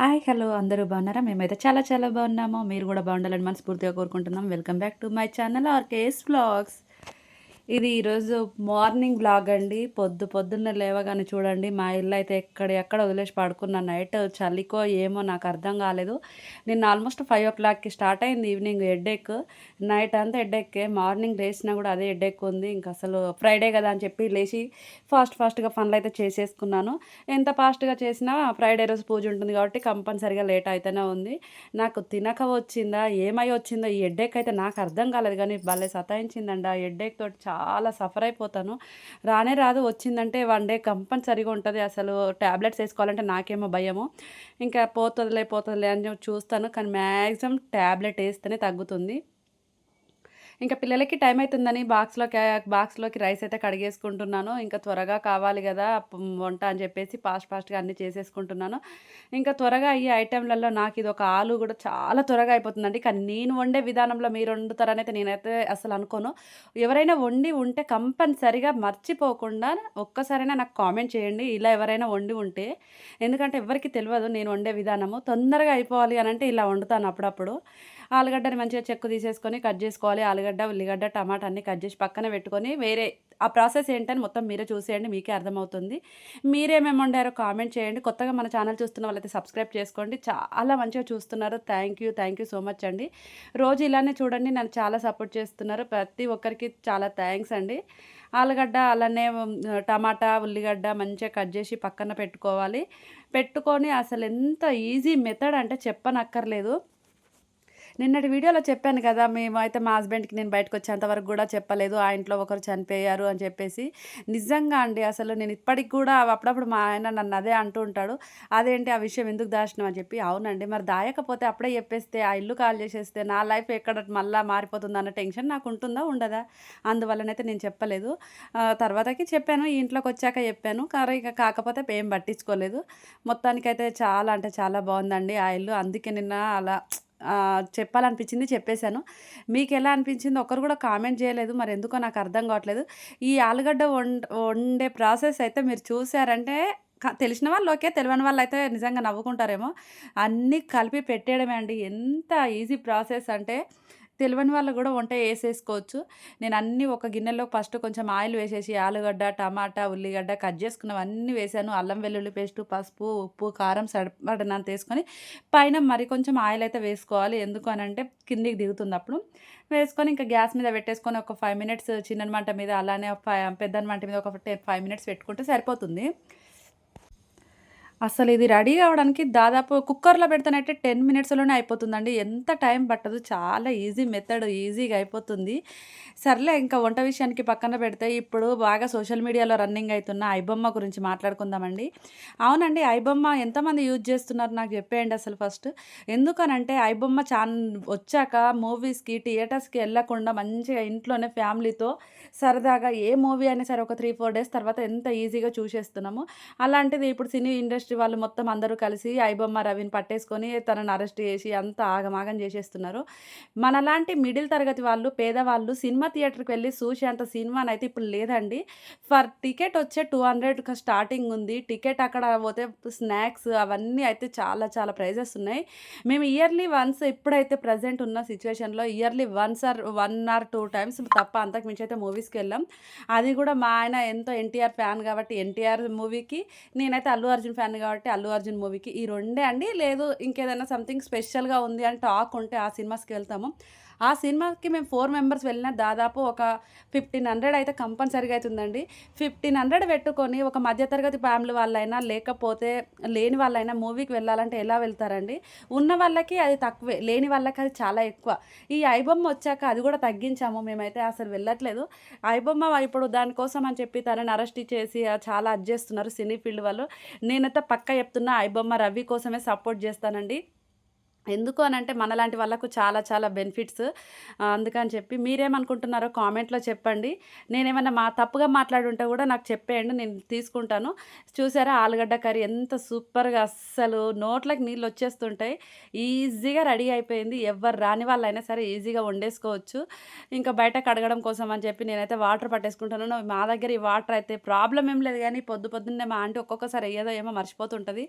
Hi hello అందరూ బాగున్నారా? మేమైతే చాలా చాలా బాగున్నాము. మీరు కూడా బాగుండాలని మనస్ఫూర్తిగా కోరుకుంటున్నాం. Welcome back to my channel RK's blogs ఇది ఈరోజు మార్నింగ్ బ్లాగ్ అండి పొద్దు పొద్దున్న లేవగానే చూడండి. మా ఇల్లు అయితే ఎక్కడ ఎక్కడ వదిలేసి పడుకున్నా. నైట్ చలికో ఏమో నాకు అర్థం కాలేదు. నిన్న ఆల్మోస్ట్ ఫైవ్ ఓ క్లాక్కి స్టార్ట్ అయింది ఈవినింగ్ హెడ్ఏక్ నైట్ అంతా హెడ్ఏక్కే మార్నింగ్ లేచినా కూడా అదే హెడ్ఏక్ ఉంది. ఇంకా అసలు ఫ్రైడే కదా అని చెప్పి లేచి ఫాస్ట్ ఫాస్ట్గా పనులు అయితే చేసేసుకున్నాను. ఎంత ఫాస్ట్గా చేసినా ఫ్రైడే రోజు పూజ ఉంటుంది కాబట్టి కంపల్సరిగా లేట్ అయితేనే ఉంది. నాకు తినక వచ్చిందా ఏమై వచ్చిందో ఈ హెడ్ఏక్ అయితే నాకు అర్థం కాలేదు కానీ భలే సతాయించిందండి. ఆ హెడ్ఏక్ తోటి చాలా చాలా సఫర్ అయిపోతాను. రానే రాదు వచ్చిందంటే వన్ డే కంపల్సరీగా ఉంటుంది. అసలు ట్యాబ్లెట్స్ వేసుకోవాలంటే నాకేమో భయము. ఇంకా పోతుందిలే పోతుందిలే అని చూస్తాను. కానీ మ్యాక్సిమం ట్యాబ్లెట్ వేస్తేనే తగ్గుతుంది. ఇంకా పిల్లలకి టైం అవుతుందని బాక్స్లోకి బాక్స్లోకి రైస్ అయితే కడిగేసుకుంటున్నాను. ఇంకా త్వరగా కావాలి కదా వంట అని చెప్పేసి ఫాస్ట్ ఫాస్ట్గా అన్నీ చేసేసుకుంటున్నాను. ఇంకా త్వరగా అయ్యే ఐటెంలలో నాకు ఇది ఒక ఆలు కూడా చాలా త్వరగా అయిపోతుందండి. కానీ నేను వండే విధానంలో మీరు వండుతారనైతే నేనైతే అసలు అనుకోను. ఎవరైనా వండి ఉంటే కంపల్సరిగా మర్చిపోకుండా ఒక్కసారైనా నాకు కామెంట్ చేయండి. ఇలా ఎవరైనా వండి ఉంటే ఎందుకంటే ఎవరికి తెలియదు నేను వండే విధానము. తొందరగా అయిపోవాలి అని అంటే ఇలా వండుతాను అప్పుడప్పుడు. ఆలుగడ్డని మంచిగా చెక్కు తీసేసుకొని కట్ చేసుకోవాలి. ఆలుగడ్డ ఉల్లిగడ్డ టమాటా అన్నీ కట్ చేసి పక్కన పెట్టుకొని వేరే ఆ ప్రాసెస్ ఏంటని మొత్తం మీరే చూసేయండి మీకే అర్థమవుతుంది. మీరేమేమి వండారో కామెంట్ చేయండి. కొత్తగా మన ఛానల్ చూస్తున్న వాళ్ళైతే సబ్స్క్రైబ్ చేసుకోండి. చాలా మంచిగా చూస్తున్నారు. Thank you thank you so much అండి. రోజు ఇలానే చూడండి నన్ను చాలా సపోర్ట్ చేస్తున్నారు. ప్రతి ఒక్కరికి చాలా థ్యాంక్స్ అండి. ఆలుగడ్డ అలానే టమాటా ఉల్లిగడ్డ మంచిగా కట్ చేసి పక్కన పెట్టుకోవాలి. పెట్టుకొని అసలు ఎంత ఈజీ మెథడ్ అంటే చెప్పనక్కర్లేదు. నిన్నటి వీడియోలో చెప్పాను కదా మేము అయితే మా హస్బెండ్కి నేను బయటకు వచ్చేంత వరకు కూడా చెప్పలేదు. ఆ ఇంట్లో ఒకరు చనిపోయారు అని చెప్పేసి. నిజంగా అండి అసలు నేను ఇప్పటికి కూడా అప్పుడప్పుడు మా ఆయన నన్ను అదే అంటూ ఉంటాడు. అదేంటి ఆ విషయం ఎందుకు దాచినాం అని చెప్పి. అవునండి మరి దాయకపోతే అప్పుడే చెప్పేస్తే ఆ ఇల్లు కాల్ చేసేస్తే నా లైఫ్ ఎక్కడ మళ్ళీ మారిపోతుంది అన్న టెన్షన్ నాకు ఉంటుందా ఉండదా? అందువల్లనైతే నేను చెప్పలేదు. తర్వాతకి చెప్పాను ఈ ఇంట్లోకి వచ్చాక చెప్పాను. కానీ ఇక కాకపోతే ఏం పట్టించుకోలేదు. మొత్తానికైతే చాలా అంటే చాలా బాగుందండి ఆ ఇల్లు. అందుకే నిన్న అలా చెప్పాలనిపించింది చెప్పేశాను. మీకు ఎలా అనిపించింది? ఒకరు కూడా కామెంట్ చేయలేదు. మరి ఎందుకో నాకు అర్థం కావట్లేదు. ఈ ఆలుగడ్డ వండ వండే ప్రాసెస్ అయితే మీరు చూసారంటే తెలిసిన వాళ్ళు ఓకే తెలియని వాళ్ళు అయితే నిజంగా నవ్వుకుంటారేమో. అన్నీ కలిపి పెట్టేయడమే అండి. ఎంత ఈజీ ప్రాసెస్ అంటే తెలియని వాళ్ళు కూడా వంట వేసేసుకోవచ్చు. నేను అన్నీ ఒక గిన్నెలో ఫస్ట్ కొంచెం ఆయిల్ వేసేసి ఆలుగడ్డ టమాటా ఉల్లిగడ్డ కట్ చేసుకున్నవన్నీ వేసాను. అల్లం వెల్లుల్లి పేస్టు పసుపు ఉప్పు కారం సరిపడినంత వేసుకొని పైన మరి కొంచెం ఆయిల్ అయితే వేసుకోవాలి. ఎందుకు అని అంటే కిందికి దిగుతుంది అప్పుడు. వేసుకొని ఇంకా గ్యాస్ మీద పెట్టేసుకొని ఒక ఫైవ్ మినిట్స్ చిన్న మంట మీద అలానే పెద్ద మంట మీద ఒక టెన్ ఫైవ్ మినిట్స్ పెట్టుకుంటే సరిపోతుంది. అసలు ఇది రెడీ అవ్వడానికి దాదాపు కుక్కర్‌లో పెడతానైతే టెన్ మినిట్స్‌లోనే అయిపోతుందండి. ఎంత టైం పట్టదు. చాలా ఈజీ మెథడ్ ఈజీగా అయిపోతుంది. సర్లే ఇంకా వంట విషయానికి పక్కన పెడితే ఇప్పుడు బాగా సోషల్ మీడియాలో రన్నింగ్ అవుతున్న ఐబొమ్మ గురించి మాట్లాడుకుందామండి. అవునండి. ఐబొమ్మ ఎంతమంది యూజ్ చేస్తున్నారు నాకు చెప్పేయండి అసలు ఫస్ట్. ఎందుకనంటే ఐబొమ్మ చాన్ వచ్చాక మూవీస్‌కి, థియేటర్స్‌కి వెళ్ళకుండా మంచిగా ఇంట్లోనే ఫ్యామిలీతో సరదాగా ఏ మూవీ అయినా సరే ఒక త్రీ ఫోర్ డేస్ తర్వాత ఎంత ఈజీగా చూసేస్తున్నాము. అలాంటిది ఇప్పుడు సినీ ఇండస్ట్రీ ఇండస్ట్రీ వాళ్ళు మొత్తం అందరూ కలిసి ఐబొమ్మ రవిని పట్టేసుకొని తనని అరెస్ట్ చేసి అంత ఆగమాగం చేసేస్తున్నారు. మనలాంటి మిడిల్ తరగతి వాళ్ళు పేదవాళ్ళు సినిమా థియేటర్కి వెళ్ళి చూసేంత సినిమాని అయితే ఇప్పుడు లేదండి. ఫర్ టికెట్ వచ్చే టూ హండ్రెడ్ స్టార్టింగ్ ఉంది. టికెట్ అక్కడ పోతే స్నాక్స్ అవన్నీ అయితే చాలా చాలా ప్రైజెస్ ఉన్నాయి. మేము ఇయర్లీ వన్స్ ఇప్పుడైతే ప్రజెంట్ ఉన్న సిచ్యువేషన్లో yearly once or one or two times తప్ప అంతకు మించి అయితే మూవీస్కి వెళ్ళాం. అది కూడా మా ఆయన ఎంతో ఎన్టీఆర్ ఫ్యాన్ కాబట్టి ఎన్టీఆర్ మూవీకి నేనైతే అల్లు అర్జున్ ఫ్యాన్ కాబట్టి అల్లు అర్జున్ మూవీకి. ఈ రెండే అండి. లేదు ఇంకేదైనా సంథింగ్ స్పెషల్గా ఉంది అని టాక్ ఉంటే ఆ సినిమాస్కి వెళ్తాము. ఆ సినిమాకి మేము ఫోర్ మెంబర్స్ వెళ్ళినా దాదాపు ఒక ఫిఫ్టీన్ హండ్రెడ్ అయితే కంపల్సరీగా అవుతుందండి. ఫిఫ్టీన్ హండ్రెడ్ పెట్టుకొని ఒక మధ్యతరగతి ఫ్యామిలీ వాళ్ళైనా లేకపోతే లేని వాళ్ళైనా మూవీకి వెళ్ళాలంటే ఎలా వెళ్తారండి? ఉన్న వాళ్ళకి అది తక్కువే లేని వాళ్ళకి అది చాలా ఎక్కువ. ఈ ఐబొమ్మ వచ్చాక అది కూడా తగ్గించాము మేమైతే అసలు వెళ్ళట్లేదు. ఐబొమ్మ ఇప్పుడు దానికోసం అని చెప్పి తనని అరెస్ట్ చేసి చాలా అడ్జేస్తున్నారు సినీ ఫీల్డ్ వాళ్ళు. నేనైతే పక్క చెప్తున్నా ఐబొమ్మ రవి కోసమే సపోర్ట్ చేస్తానండి. ఎందుకు అని అంటే మనలాంటి వాళ్ళకు చాలా చాలా బెనిఫిట్స్. అందుకని చెప్పి మీరేమనుకుంటున్నారో కామెంట్లో చెప్పండి. నేనేమన్నా మా తప్పుగా మాట్లాడుంటే కూడా నాకు చెప్పేయండి నేను తీసుకుంటాను. చూసారా ఆలుగడ్డ కర్రీ ఎంత సూపర్గా అస్సలు నోట్లకు నీళ్ళు వచ్చేస్తుంటాయి. ఈజీగా రెడీ అయిపోయింది. ఎవరు రాని వాళ్ళైనా సరే ఈజీగా వండేసుకోవచ్చు. ఇంకా బయట కడగడం కోసం అని చెప్పి నేనైతే వాటర్ పట్టేసుకుంటాను. మా దగ్గర ఈ వాటర్ అయితే ప్రాబ్లం ఏం లేదు కానీ పొద్దు పొద్దున్నే మా ఆంటీ ఒక్కొక్కసారి అయ్యేదో ఏమో మర్చిపోతుంటుంది.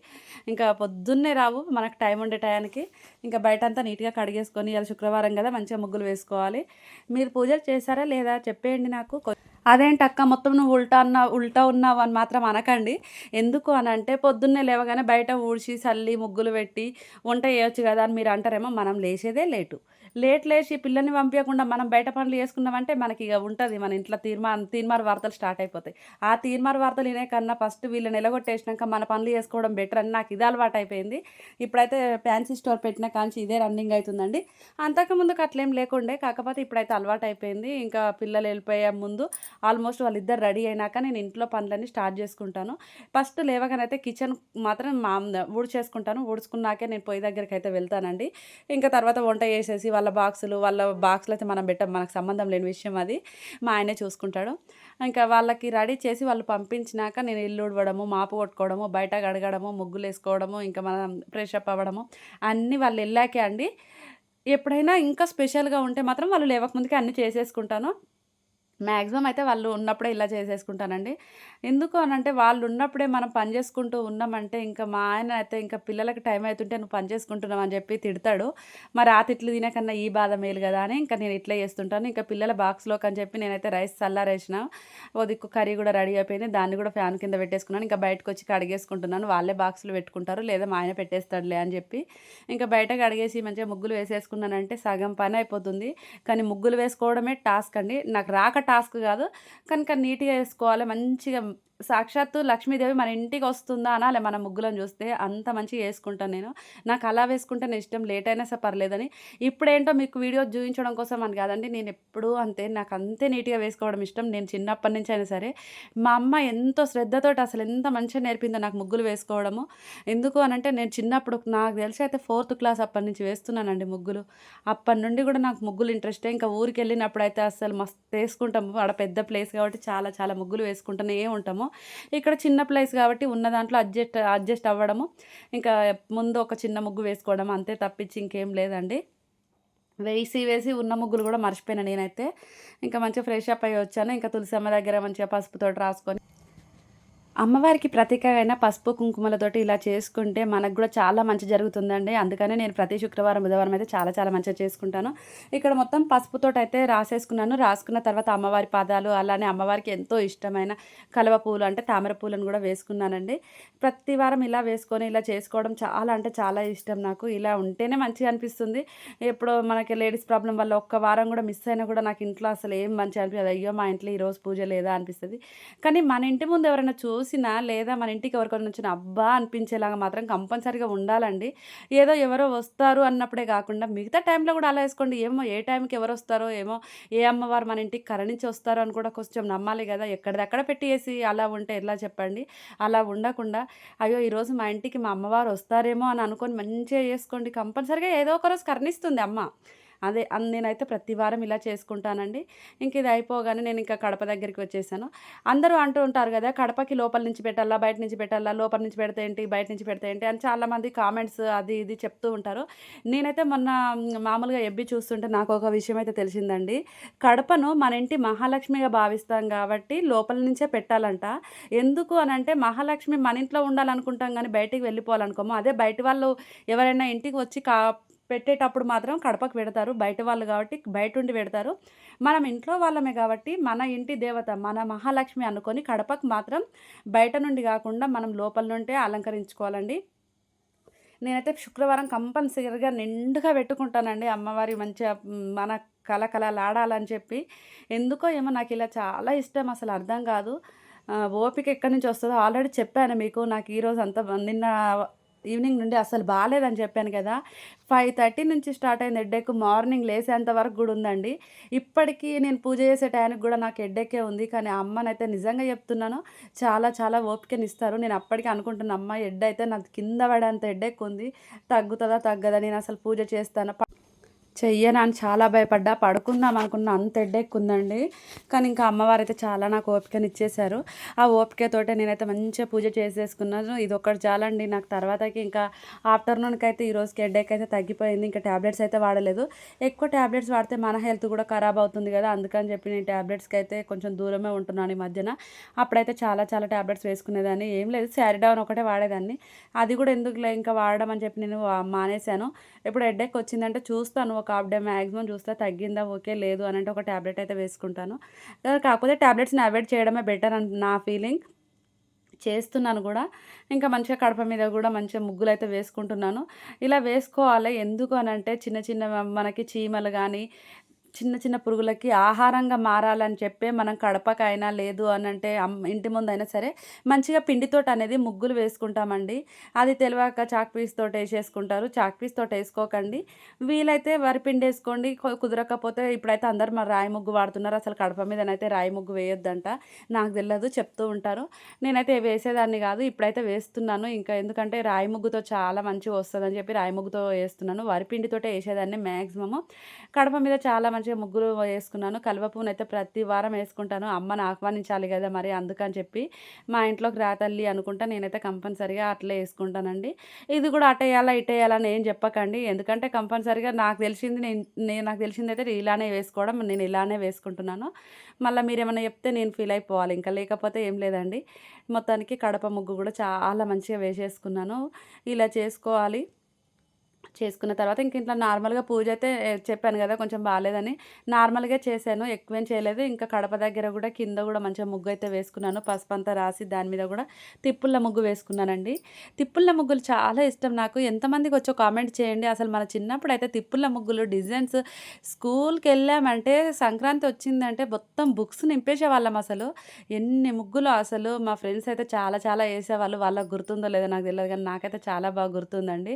ఇంకా పొద్దున్నే రావు మనకు టైం ఉండే టయానికి. ఇంకా బయట అంతా నీట్గా కడిగేసుకొని ఇలా శుక్రవారం కదా మంచిగా ముగ్గులు వేసుకోవాలి. మీరు పూజలు చేశారా లేదా చెప్పేయండి నాకు. అదేంటి అక్క మొత్తం నువ్వు ఉల్టా అన్న ఉల్టా ఉన్నావు అని మాత్రం అనకండి. ఎందుకు అని అంటే పొద్దున్నే లేవగానే బయట ఊడ్చి చల్లి ముగ్గులు పెట్టి వంట చేయొచ్చు కదా అని మీరు అంటారేమో మనం లేచేదే లేటు. లేట్ లేచి పిల్లల్ని పంపించకుండా మనం బయట పనులు చేసుకున్నామంటే మనకి ఇక ఉంటుంది మన ఇంట్లో తీర్మా తీర్మార్ వార్తలు స్టార్ట్ అయిపోతాయి. ఆ తీర్మార్ వార్తలు వినే కన్నా ఫస్ట్ వీళ్ళని నిలగొట్టేసినాక మన పనులు చేసుకోవడం బెటర్ అని నాకు ఇది అలవాటు అయిపోయింది. ఇప్పుడైతే ఫ్యాన్సీ స్టోర్ పెట్టిన కాంచి ఇదే రన్నింగ్ అవుతుందండి. అంతకుముందుకు అట్లేం లేకుండే కాకపోతే ఇప్పుడైతే అలవాటు అయిపోయింది. ఇంకా పిల్లలు వెళ్ళిపోయే ముందు ఆల్మోస్ట్ వాళ్ళిద్దరు రెడీ అయినాక నేను ఇంట్లో పనులన్నీ స్టార్ట్ చేసుకుంటాను. ఫస్ట్ లేవగానైతే కిచెన్ మాత్రం మా ఊడ్చేసుకుంటాను. ఊడ్చుకున్నాకే నేను పొయ్యి దగ్గరికి అయితే వెళ్తానండి. ఇంకా తర్వాత వంట చేసేసి వాళ్ళ బాక్సులు వాళ్ళ బాక్సులు అయితే మనం పెట్టాం మనకు సంబంధం లేని విషయం అది. మా ఆయనే చూసుకుంటాడు. ఇంకా వాళ్ళకి రెడీ చేసి వాళ్ళు పంపించినాక నేను ఇల్లు ఉడవడము మాపు కొట్టుకోవడము బయట కడగడము ముగ్గులు వేసుకోవడము ఇంకా మనం ఫ్రెష్ అప్ అవ్వడము అన్నీ వాళ్ళు వెళ్ళాకే అండి. ఎప్పుడైనా ఇంకా స్పెషల్గా ఉంటే మాత్రం వాళ్ళు లేవకముందుకే అన్నీ చేసేసుకుంటాను. మ్యాక్సిమం అయితే వాళ్ళు ఉన్నప్పుడే ఇలా చేసేసుకుంటానండి. ఎందుకు అని అంటే వాళ్ళు ఉన్నప్పుడే మనం పని చేసుకుంటూ ఉన్నామంటే ఇంకా మా ఆయన అయితే ఇంకా పిల్లలకి టైం అవుతుంటే నువ్వు పని చేసుకుంటున్నావు అని చెప్పి తిడతాడు. మరి ఆ తిట్లు తినకన్నా ఈ బాధ మేలు కదా అని ఇంకా నేను ఇట్లా చేస్తుంటాను. ఇంకా పిల్లల బాక్స్లోకి అని చెప్పి నేనైతే రైస్ చల్లారేసిన. ఓ దిక్కు కర్రీ కూడా రెడీ అయిపోయింది. దాన్ని కూడా ఫ్యాన్ కింద పెట్టేసుకున్నాను. ఇంకా బయటకు వచ్చి కడిగేసుకుంటున్నాను. వాళ్ళే బాక్సులు పెట్టుకుంటారు. లేదా మా ఆయన పెట్టేస్తాడులే అని చెప్పి ఇంకా బయట కడిగేసి మంచిగా ముగ్గులు వేసేసుకున్నానంటే సగం పని అయిపోతుంది. కానీ ముగ్గులు వేసుకోవడమే టాస్క్ అండి. నాకు రాక టాస్క్ కాదు. కనుక నీట్గా వేసుకోవాలి. మంచిగా సాక్షాత్తు లక్ష్మీదేవి మన ఇంటికి వస్తుందా అనాలి మన ముగ్గులను చూస్తే. అంత మంచిగా వేసుకుంటాను నేను. నాకు అలా వేసుకుంటే నేను ఇష్టం. లేట్ అయినా సరే పర్లేదని. ఇప్పుడేంటో మీకు వీడియో చూపించడం కోసం అని కాదండి. నేను ఎప్పుడూ అంతే. నాకు అంతే నీట్గా వేసుకోవడం ఇష్టం. నేను చిన్నప్పటి నుంచి అయినా సరే. మా అమ్మ ఎంతో శ్రద్ధతో అసలు ఎంత మంచిగా నేర్పిందో నాకు ముగ్గులు వేసుకోవడము. ఎందుకు అని అంటే నేను చిన్నప్పుడు నాకు తెలిసి అయితే ఫోర్త్ క్లాస్ అప్పటి నుంచి వేస్తున్నానండి ముగ్గులు. అప్పటి నుండి కూడా నాకు ముగ్గులు ఇంట్రెస్టే. ఇంకా ఊరికి వెళ్ళినప్పుడు అయితే అసలు మస్తు ఉంటాము. ఆడ పెద్ద ప్లేస్ కాబట్టి చాలా చాలా ముగ్గులు వేసుకుంటూనే ఉంటాము. ఇక్కడ చిన్న ప్లేస్ కాబట్టి ఉన్న దాంట్లో అడ్జస్ట్ అడ్జస్ట్ అవ్వడము. ఇంకా ముందు ఒక చిన్న ముగ్గు వేసుకోవడం అంతే తప్పించి ఇంకేం లేదండి. వేసి వేసి ఉన్న ముగ్గులు కూడా మర్చిపోయినా నేనైతే. ఇంకా మంచిగా ఫ్రెష్ అప్ అయ్యి వచ్చాను. ఇంకా తులసమ్మ దగ్గర మంచిగా పసుపుతో రాసుకొని అమ్మవారికి ప్రతీకమైన పసుపు కుంకుమలతోటి ఇలా చేసుకుంటే మనకు కూడా చాలా మంచి జరుగుతుందండి. అందుకనే నేను ప్రతి శుక్రవారం బుధవారం అయితే చాలా చాలా మంచిగా చేసుకుంటాను. ఇక్కడ మొత్తం పసుపుతో అయితే రాసేసుకున్నాను. రాసుకున్న తర్వాత అమ్మవారి పాదాలు అలానే అమ్మవారికి ఎంతో ఇష్టమైన కలవ పూలు అంటే తామర పూలను కూడా వేసుకున్నానండి. ప్రతి వారం ఇలా వేసుకొని ఇలా చేసుకోవడం చాలా అంటే చాలా ఇష్టం నాకు. ఇలా ఉంటేనే మంచిగా అనిపిస్తుంది. ఎప్పుడో మనకి లేడీస్ ప్రాబ్లం వల్ల ఒక్క వారం కూడా మిస్ అయినా కూడా నాకు ఇంట్లో అసలు ఏం మంచిగా అనిపించదు అయ్యో మా ఇంట్లో ఈరోజు పూజ లేదా అనిపిస్తుంది. కానీ మన ఇంటి ముందు ఎవరైనా చూ చూసినా లేదా మన ఇంటికి ఎవరికొని వచ్చిన అబ్బా అనిపించేలాగా మాత్రం కంపల్సరీగా ఉండాలండి. ఏదో ఎవరో వస్తారు అన్నప్పుడే కాకుండా మిగతా టైంలో కూడా అలా వేసుకోండి. ఏమో ఏ టైంకి ఎవరు వస్తారో ఏమో ఏ అమ్మవారు మన ఇంటికి కరణించి వస్తారో అని కూడా కొంచెం నమ్మాలి కదా. ఎక్కడిదక్కడ పెట్టేసి అలా ఉంటే ఎలా చెప్పండి? అలా ఉండకుండా అయ్యో ఈరోజు మా ఇంటికి మా అమ్మవారు వస్తారేమో అని అనుకొని మంచిగా చేసుకోండి కంపల్సరీగా ఏదో ఒక రోజు అమ్మ. అదే నేనైతే ప్రతి వారం ఇలా చేసుకుంటానండి. ఇంక ఇది అయిపోగానే నేను ఇంకా కడప దగ్గరికి వచ్చేసాను. అందరూ అంటూ ఉంటారు కదా కడపకి లోపల నుంచి పెట్టాలా బయట నుంచి పెట్టాలా లోపల నుంచి పెడితే ఏంటి బయట నుంచి పెడితే ఏంటి అని చాలామంది కామెంట్స్ అది ఇది చెప్తూ ఉంటారు. నేనైతే మొన్న మామూలుగా ఎబ్బి చూస్తుంటే నాకు ఒక విషయం అయితే తెలిసిందండి. కడపను మన ఇంటి మహాలక్ష్మిగా భావిస్తాం కాబట్టి లోపల నుంచే పెట్టాలంట. ఎందుకు అని అంటే మహాలక్ష్మి మన ఇంట్లో ఉండాలనుకుంటాం కానీ బయటికి వెళ్ళిపోవాలనుకోము. అదే బయట వాళ్ళు ఎవరైనా ఇంటికి వచ్చి కా పెట్టేటప్పుడు మాత్రం కడపకు పెడతారు. బయట వాళ్ళు కాబట్టి బయట ఉండి పెడతారు. మనం ఇంట్లో వాళ్ళమే కాబట్టి మన ఇంటి దేవత మన మహాలక్ష్మి అనుకొని కడపకు మాత్రం బయట నుండి కాకుండా మనం లోపల నుండే అలంకరించుకోవాలండి. నేనైతే శుక్రవారం కంపల్సరిగా నిండుగా పెట్టుకుంటానండి. అమ్మవారి మంచిగా మన కళకళలాడాలని చెప్పి. ఎందుకో ఏమో నాకు ఇలా చాలా ఇష్టం అసలు అర్థం కాదు. ఓపిక ఎక్కడి నుంచి వస్తుందో ఆల్రెడీ చెప్పాను మీకు. నాకు ఈరోజు అంత నిన్న ఈవినింగ్ నుండి అసలు బాగాలేదని చెప్పాను కదా. ఫైవ్ థర్టీ నుంచి స్టార్ట్ అయింది హెడ్ఏక్ మార్నింగ్ లేసేంత వరకు కూడా ఉందండి. ఇప్పటికీ నేను పూజ చేసే టైంకి కూడా నాకు హెడ్ఏకే ఉంది. కానీ అమ్మనైతే నిజంగా చెప్తున్నాను చాలా చాలా ఓపికనిస్తారు నేను అప్పటికే అనుకుంటున్నాను అమ్మ హెడ్ అయితే నాకు కింద పడేంత హెడ్ఏక్ ఉంది. తగ్గుతుందా తగ్గదా? నేను అసలు పూజ చేస్తాను. చెయ్యనని అని చాలా భయపడ్డా. పడుకుందాం అనుకున్న అంత హెడ్ఏక్ ఉందండి కానీ ఇంకా అమ్మవారు అయితే చాలా నాకు ఓపికని ఇచ్చేశారు ఆ ఓపికతోటే నేనైతే మంచిగా పూజ చేసేసుకున్నాను. ఇది ఒకటి చాలండి. నాకు తర్వాతకి ఇంకా ఆఫ్టర్నూన్కి అయితే ఈ రోజుకి హెడ్ఏక్ అయితే తగ్గిపోయింది. ఇంకా ట్యాబ్లెట్స్ అయితే వాడలేదు. ఎక్కువ ట్యాబ్లెట్స్ వాడితే మన హెల్త్ కూడా ఖరాబ్ అవుతుంది కదా. అందుకని చెప్పి నేను ట్యాబ్లెట్స్కి అయితే కొంచెం దూరమే ఉంటున్నాను ఈ మధ్యన. అప్పుడైతే చాలా చాలా ట్యాబ్లెట్స్ వేసుకునేదాన్ని. ఏం లేదు. శారీడౌన్ ఒకటే వాడేదాన్ని. అది కూడా ఎందుకులే ఇంకా వాడడం అని చెప్పి నేను మానేశాను. ఇప్పుడు హెడ్ఏక్ వచ్చిందంటే చూస్తాను. ఒక హాఫ్ డే మ్యాక్సిమం చూస్తే తగ్గిందా ఓకే లేదు అని అంటే ఒక ట్యాబ్లెట్ అయితే వేసుకుంటాను. కాకపోతే ట్యాబ్లెట్స్ని అవాయిడ్ చేయడమే బెటర్ అని నా ఫీలింగ్. చేస్తున్నాను కూడా. ఇంకా మంచిగా కడప మీద కూడా మంచిగా ముగ్గులు అయితే వేసుకుంటున్నాను. ఇలా వేసుకోవాలి. ఎందుకు అని అంటే చిన్న చిన్న మనకి చీమలు కానీ చిన్న చిన్న పురుగులకి ఆహారంగా మారాలని చెప్పే మనం కడపకైనా లేదు అని అంటే ఇంటి ముందు అయినా సరే మంచిగా పిండితోటి అనేది ముగ్గులు వేసుకుంటామండి. అది తెలియక చాక్ పీస్ తోటి వేసేసుకుంటారు. చాక్ పీస్ తోటి వేసుకోకండి. వీలైతే వరి పిండి వేసుకోండి. కుదరకపోతే ఇప్పుడైతే అందరు మరి రాయి ముగ్గు వాడుతున్నారు. అసలు కడప మీదనైతే రాయి ముగ్గు వేయొద్దంట. నాకు తెలియదు చెప్తూ ఉంటారు. నేనైతే వేసేదాన్ని కాదు ఇప్పుడైతే వేస్తున్నాను. ఇంకా ఎందుకంటే రాయి ముగ్గుతో చాలా మంచిగా వస్తుందని చెప్పి రాయి ముగ్గుతో వేస్తున్నాను. వరి పిండితోటే వేసేదాన్ని మ్యాక్సిమము కడప మీద చాలా మంచిగా ముగ్గులు వేసుకున్నాను. కలువ పువ్వును అయితే ప్రతి వారం వేసుకుంటాను. అమ్మని ఆహ్వానించాలి కదా మరి అందుకని చెప్పి మా ఇంట్లోకి రా తల్లి అనుకుంటా నేనైతే కంపల్సరిగా అట్లే వేసుకుంటానండి. ఇది కూడా అటేయాలా ఇటేయాలని ఏం చెప్పకండి. ఎందుకంటే కంపల్సరిగా నాకు తెలిసింది నేను నేను నాకు తెలిసింది అయితే ఇలానే వేసుకోవడం నేను ఇలానే వేసుకుంటున్నాను. మళ్ళీ మీరు ఏమైనా చెప్తే నేను ఫీల్ అయిపోవాలి. ఇంకా లేకపోతే ఏం లేదండి. మొత్తానికి కడప ముగ్గు కూడా చాలా మంచిగా వేసేసుకున్నాను. ఇలా చేసుకోవాలి. చేసుకున్న తర్వాత ఇంక ఇంట్లో నార్మల్గా పూజ అయితే చెప్పాను కదా కొంచెం బాగాలేదని నార్మల్గా చేశాను ఎక్కువేం చేయలేదు. ఇంకా కడప దగ్గర కూడా కింద కూడా మంచిగా ముగ్గు అయితే వేసుకున్నాను. పసుపు అంతా రాసి దాని మీద కూడా తిప్పుళ్ళ ముగ్గు వేసుకున్నానండి. తిప్పుళ్ళ ముగ్గులు చాలా ఇష్టం నాకు. ఎంతమందికి వచ్చో కామెంట్ చేయండి. అసలు మన చిన్నప్పుడు అయితే తిప్పుళ్ళ ముగ్గులు డిజైన్స్ స్కూల్కి వెళ్ళామంటే సంక్రాంతి వచ్చిందంటే మొత్తం బుక్స్ నింపేసేవాళ్ళం అసలు. ఎన్ని ముగ్గులు అసలు మా ఫ్రెండ్స్ అయితే చాలా చాలా వేసేవాళ్ళు. వాళ్ళకి గుర్తుందో లేదో నాకు తెలియదు కానీ నాకైతే చాలా బాగా గుర్తుందండి.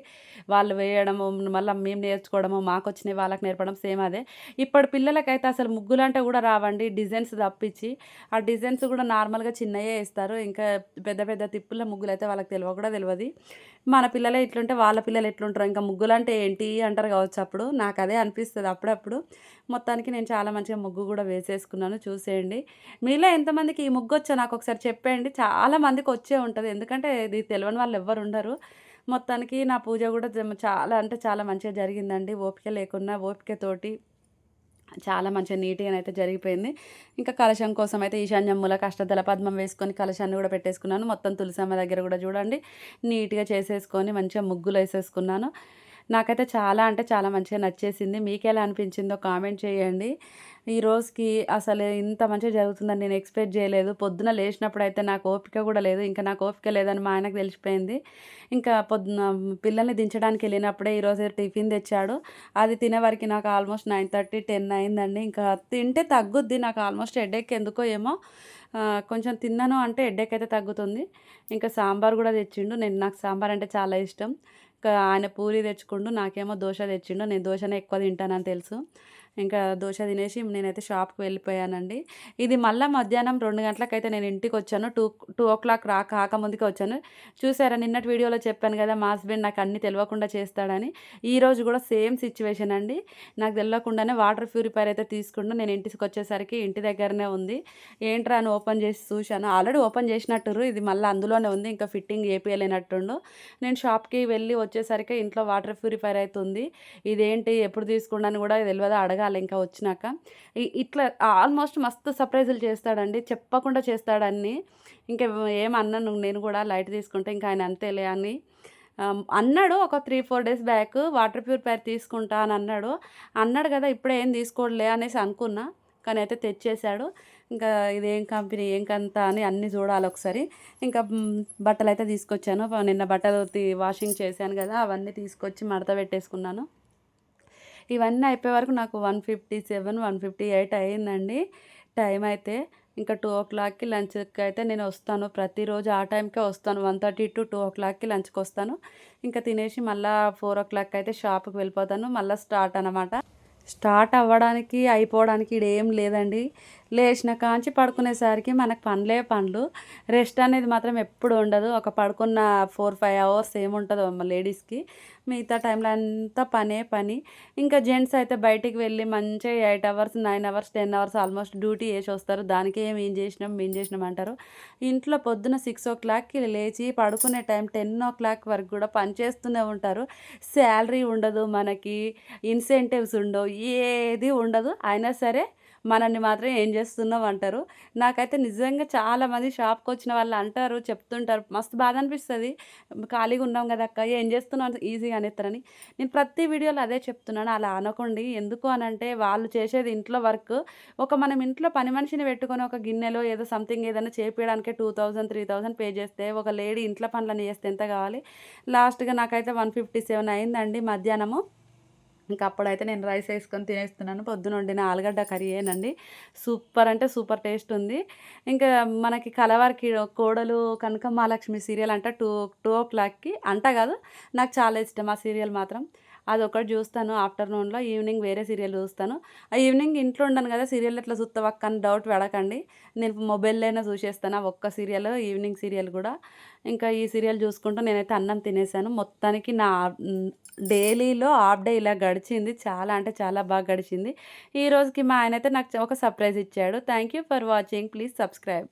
వాళ్ళు వేయడం చేయడము మళ్ళీ మేము నేర్చుకోవడము మాకు వచ్చినవి వాళ్ళకి నేర్పడం సేమ్ అదే. ఇప్పుడు పిల్లలకైతే అసలు ముగ్గులు అంటే కూడా రావండి డిజైన్స్ తప్పించి. ఆ డిజైన్స్ కూడా నార్మల్గా చిన్నయే వేస్తారు ఇంకా పెద్ద పెద్ద తిప్పుల ముగ్గులు అయితే వాళ్ళకి తెలియ కూడా తెలియదు మన పిల్లలే ఇట్లుంటే వాళ్ళ పిల్లలు ఎట్లుంటారు? ఇంకా ముగ్గులు అంటే ఏంటి అంటారు కావచ్చు అప్పుడు. నాకు అదే అనిపిస్తుంది అప్పుడప్పుడు. మొత్తానికి నేను చాలా మంచిగా ముగ్గు కూడా వేసేసుకున్నాను చూసేయండి. మీలో ఎంతమందికి ఈ ముగ్గు వచ్చా నాకు ఒకసారి చెప్పేయండి. చాలా మందికి వచ్చే ఉంటుంది. ఎందుకంటే ఇది తెలియని వాళ్ళు ఎవ్వరు ఉండరు. మొత్తానికి నా పూజ కూడా చాలా అంటే చాలా మంచిగా జరిగిందండి. ఓపిక లేకున్నా ఓపికతోటి చాలా మంచిగా నీట్గా అయితే జరిగిపోయింది. ఇంకా కలశం కోసం అయితే ఈశాన్యం మూల కష్టదల పద్మం వేసుకొని కలశాన్ని కూడా పెట్టేసుకున్నాను. మొత్తం తులసమ్మ దగ్గర కూడా చూడండి. నీట్గా చేసేసుకొని మంచిగా ముగ్గులు వేసేసుకున్నాను. నాకైతే చాలా అంటే చాలా మంచిగా నచ్చేసింది. మీకు ఎలా అనిపించిందో కామెంట్ చేయండి. ఈ రోజుకి అసలు ఇంత మంచిగా జరుగుతుందని నేను ఎక్స్పెక్ట్ చేయలేదు. పొద్దున లేచినప్పుడు అయితే నాకు ఓపిక కూడా లేదు. ఇంకా నాకు ఓపిక లేదని మా ఆయనకు తెలిసిపోయింది. ఇంకా పొద్దున పిల్లల్ని దించడానికి వెళ్ళినప్పుడే ఈరోజు టిఫిన్ తెచ్చాడు. అది తినే వరకు నాకు ఆల్మోస్ట్ నైన్ థర్టీ టెన్ అయిందండి. ఇంకా తింటే తగ్గుద్ది. నాకు ఆల్మోస్ట్ హెడేక్ ఎందుకో ఏమో. కొంచెం తిన్నాను అంటే ఎడ్డెక్ అయితే తగ్గుతుంది. ఇంకా సాంబార్ కూడా తెచ్చిండు. నేను నాకు సాంబార్ అంటే చాలా ఇష్టం. ఆయన పూరి తెచ్చుకుండు నాకేమో దోశ తెచ్చిండు. నేను దోశనే ఎక్కువ తింటానని తెలుసు. ఇంకా దోశ తినేసి నేనైతే షాప్కి వెళ్ళిపోయానండి. ఇది మళ్ళీ మధ్యాహ్నం రెండు గంటలకైతే నేను ఇంటికి వచ్చాను టూ టూ ఓ క్లాక్ రా కాకముందుకే వచ్చాను. చూసారా నిన్నటి వీడియోలో చెప్పాను కదా మా హస్బెండ్ నాకు అన్ని తెలియకుండా చేస్తాడని. ఈరోజు కూడా సేమ్ సిచ్యువేషన్ అండి. నాకు తెలియకుండానే వాటర్ ప్యూరిఫైర్ అయితే తీసుకుంటూ నేను ఇంటికి వచ్చేసరికి ఇంటి దగ్గరనే ఉంది. ఏంట్రా అని ఓపెన్ చేసి చూశాను. ఆల్రెడీ ఓపెన్ చేసినట్టురు ఇది మళ్ళీ అందులోనే ఉంది. ఇంకా ఫిట్టింగ్ ఏపీయలేనట్టుండు నేను షాప్కి వెళ్ళి వచ్చేసరికి ఇంట్లో వాటర్ ప్యూరిఫైర్ అవుతుంది ఇదేంటి? ఎప్పుడు తీసుకున్నాను కూడా తెలియదు అడగా అడగాలి ఇంకా వచ్చినాక. ఇట్లా ఆల్మోస్ట్ మస్తు సర్ప్రైజులు చేస్తాడండి. చెప్పకుండా చేస్తాడన్ని. ఇంకా ఏమన్నాను నేను కూడా లైట్ తీసుకుంటే ఇంకా ఆయన అంతేలే అని. అన్నాడు ఒక three four days back water purifier తీసుకుంటా అని అన్నాడు. అన్నాడు కదా ఇప్పుడే ఏం తీసుకోడలే అనేసి అనుకున్నా. కానీ అయితే తెచ్చేసాడు ఇంకా ఇదేం కంపెనీ ఏం కంత అని అన్నీ చూడాలి ఒకసారి. ఇంకా బట్టలు అయితే తీసుకొచ్చాను. నిన్న బట్టలు వాషింగ్ చేశాను కదా అవన్నీ తీసుకొచ్చి మడత పెట్టేసుకున్నాను. ఇవన్నీ అయిపోయే వరకు నాకు one fifty seven one fifty eight అయ్యిందండి టైం అయితే ఇంకా టూ ఓ క్లాక్కి లంచ్కి అయితే నేను వస్తాను. ప్రతిరోజు ఆ టైంకే వస్తాను. వన్ థర్టీ టు టూ ఓ క్లాక్కి లంచ్కి వస్తాను. ఇంకా తినేసి మళ్ళీ ఫోర్ ఓ క్లాక్ అయితే షాప్కి వెళ్ళిపోతాను. మళ్ళీ స్టార్ట్ అనమాట స్టార్ట్ అవ్వడానికి అయిపోవడానికి ఇడేం ఏం లేదండి. లేచిన కాంచి పడుకునేసరికి మనకు పనులే పనులు రెస్ట్ అనేది మాత్రం ఎప్పుడు ఉండదు. ఒక పడుకున్న ఫోర్ ఫైవ్ అవర్స్ ఏముంటుందో లేడీస్కి. మిగతా టైంలో అంతా పనే పని. ఇంకా జెంట్స్ అయితే బయటికి వెళ్ళి మంచిగా eight hours nine hours ten hours almost duty చేసి వస్తారు. దానికి ఏం ఏం చేసినాం మేము చేసినాం అంటారు. ఇంట్లో పొద్దున సిక్స్ ఓ క్లాక్కి లేచి పడుకునే టైం టెన్ ఓ క్లాక్ వరకు కూడా పనిచేస్తూనే ఉంటారు. శాలరీ ఉండదు మనకి. ఇన్సెంటివ్స్ ఉండవు. ఏది ఉండదు. అయినా సరే మనల్ని మాత్రం ఏం చేస్తున్నావు అంటారు. నాకైతే నిజంగా చాలామంది షాప్కి వచ్చిన వాళ్ళు అంటారు చెప్తుంటారు. మస్తు బాధ అనిపిస్తుంది. ఖాళీగా ఉన్నాం కదా అక్క ఏం చేస్తున్నావు ఈజీగా అనేస్తారని నేను ప్రతి వీడియోలో అదే చెప్తున్నాను. అలా అనకండి. ఎందుకు అని అంటే వాళ్ళు చేసేది ఇంట్లో వర్క్. ఒక మనం ఇంట్లో పని మనిషిని పెట్టుకొని ఒక గిన్నెలో ఏదో సంథింగ్ ఏదైనా చేపించడానికి two thousand three thousand pay చేస్తే ఒక లేడీ ఇంట్లో పనులను చేస్తే ఎంత కావాలి? లాస్ట్గా నాకైతే వన్ ఫిఫ్టీ సెవెన్ అయిందండి మధ్యాహ్నము. ఇంకా అప్పుడైతే నేను రైస్ వేసుకొని తినేస్తున్నాను. పొద్దున వండిన ఆలుగడ్డ కర్రీ ఏనండి. సూపర్ అంటే సూపర్ టేస్ట్ ఉంది. ఇంకా మనకి కలవారికి కోడలు కనక మహాలక్ష్మి సీరియల్ అంట టూ టూ ఓ క్లాక్కి. అంట కాదు నాకు చాలా ఇష్టం ఆ సీరియల్ మాత్రం. అది ఒకటి చూస్తాను ఆఫ్టర్నూన్లో ఈవినింగ్ వేరే సీరియల్ చూస్తాను. ఆ ఈవినింగ్ ఇంట్లో ఉండను కదా సీరియల్ ఎట్లా చూస్తావక్క అని డౌట్ పెడకండి నేను మొబైల్లోనే చూసేస్తాను ఒక్క సీరియల్ ఈవినింగ్ సీరియల్ కూడా. ఇంకా ఈ సీరియల్ చూసుకుంటూ నేనైతే అన్నం తినేసాను. మొత్తానికి నా డైలీలో హాఫ్ డే ఇలా గడిచింది. చాలా అంటే చాలా బాగా గడిచింది. ఈ రోజుకి మా ఆయన అయితే నాకు ఒక సర్ప్రైజ్ ఇచ్చాడు. Thank you for watching. Please subscribe.